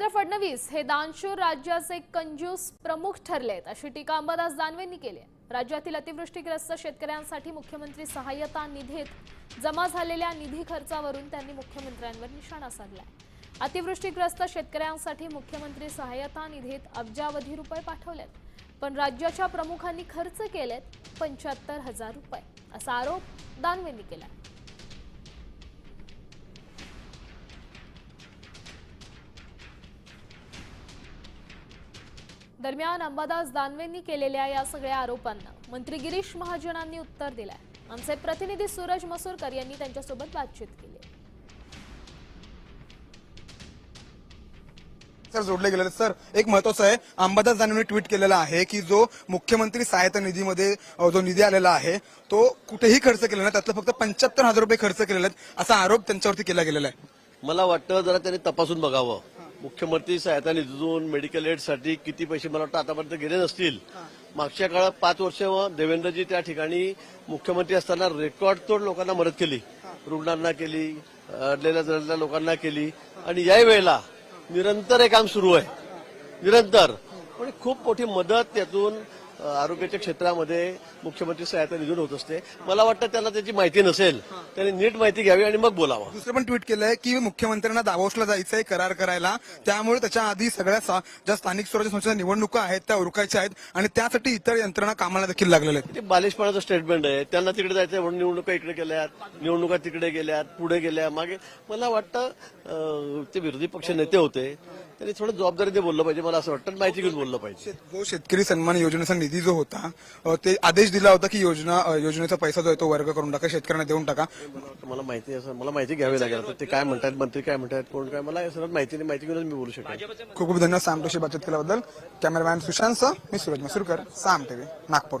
देवेंद्र फडणवीस हे दानशूर राज्याचे कंजूस प्रमुख ठरलेत. अशी टीका अंबादास दानवेंनी केली आहे. राज्यातील अतिवृष्टीग्रस्त शेतकऱ्यांसाठी मुख्यमंत्री सहाय्यता निधीत जमा झालेल्या निधी खर्चावरून त्यांनी मुख्यमंत्र्यांवर निशाणा साधलाय. अतिवृष्टीग्रस्त शेतकऱ्यांसाठी मुख्यमंत्री सहाय्यता निधीत अब्जावधी रुपये पाठवलेत. पण राज्याच्या प्रमुखांनी खर्च केलेत पंच्याहत्तर हजार रुपये असा आरोप दानवेंनी केला दरम्यान अंबादास दानवेंनी केलेल्या या सगळ्या आरोपांना मंत्री गिरीश महाजनांनी उत्तर दिलंय. आमचे प्रतिनिधी सूरज मसूरकर यांनी त्यांच्यासोबत बातचीत केली. सर जोडले गेलेले सर एक महत्वाचं आहे अंबादास दानवेंनी ट्विट केलेला आहे की जो मुख्यमंत्री सहायता निधीमध्ये जो निधी आलेला आहे तो कुठेही खर्च केला नाही. त्यातलं फक्त पंच्याहत्तर हजार रुपये खर्च केलेले आहेत असा आरोप त्यांच्यावरती केला गेलेला आहे. मला वाटतं जरा त्यांनी तपासून बघावं. मुख्यमंत्री सहायता निधीतून मेडिकल एडसाठी किती पैसे मला वाटतं आतापर्यंत गेले नसतील. मागच्या काळात पाच वर्ष देवेंद्रजी त्या ठिकाणी मुख्यमंत्री असताना रेकॉर्ड तोड लोकांना मदत केली. रुग्णांना केली अडलेल्या जडलेल्या लोकांना केली. आणि याही वेळेला निरंतर हे काम सुरू आहे. निरंतर. पण खूप मोठी मदत त्यातून आरोग्याच्या क्षेत्रामध्ये मुख्यमंत्री सहायता निधून होत असते. मला वाटतं त्यांना त्याची माहिती नसेल त्यांनी नीट माहिती घ्यावी आणि मग बोलावं. दुसरं पण ट्विट केलंय की मुख्यमंत्र्यांना दावोसला जायचंय करार करायला. त्यामुळे त्याच्या आधी सगळ्या ज्या स्थानिक स्वराज्य संस्थेच्या निवडणुका आहेत त्या उरकायच्या आहेत आणि त्यासाठी इतर यंत्रणा कामाला देखील लागलेल्या आहेत. ते बालिशपणाचं स्टेटमेंट आहे. त्यांना तिकडे जायचं म्हणून निवडणुका इकडे गेल्यात निवडणुका तिकडे गेल्यात पुढे गेल्या मागे. मला वाटतं ते विरोधी पक्ष नेते होते. त्यांनी थोडं जबाबदारीने बोललं पाहिजे मला असं वाटतं माहिती घेऊन बोललं पाहिजे. जो शेतकरी सन्मान योजनेचा निधी जो होता ते आदेश दिला होता की योजना योजनेचा पैसा जो आहे तो वर्ग करून टाका शेतकऱ्यांना देऊन टाका. मला माहिती असं मला माहिती घ्यावी लागेल. ते काय म्हणतात मंत्री काय म्हणतात कोण काय मला या सर्वात माहिती नाही माहिती घेऊनच मी बोलू शकेन. खूप खूप धन्यवाद सामटोशी बातचीत केल्याबद्दल. कॅमेरामॅन सुशांत मी सूरज मसूरकर साम टीव्ही नागपूर.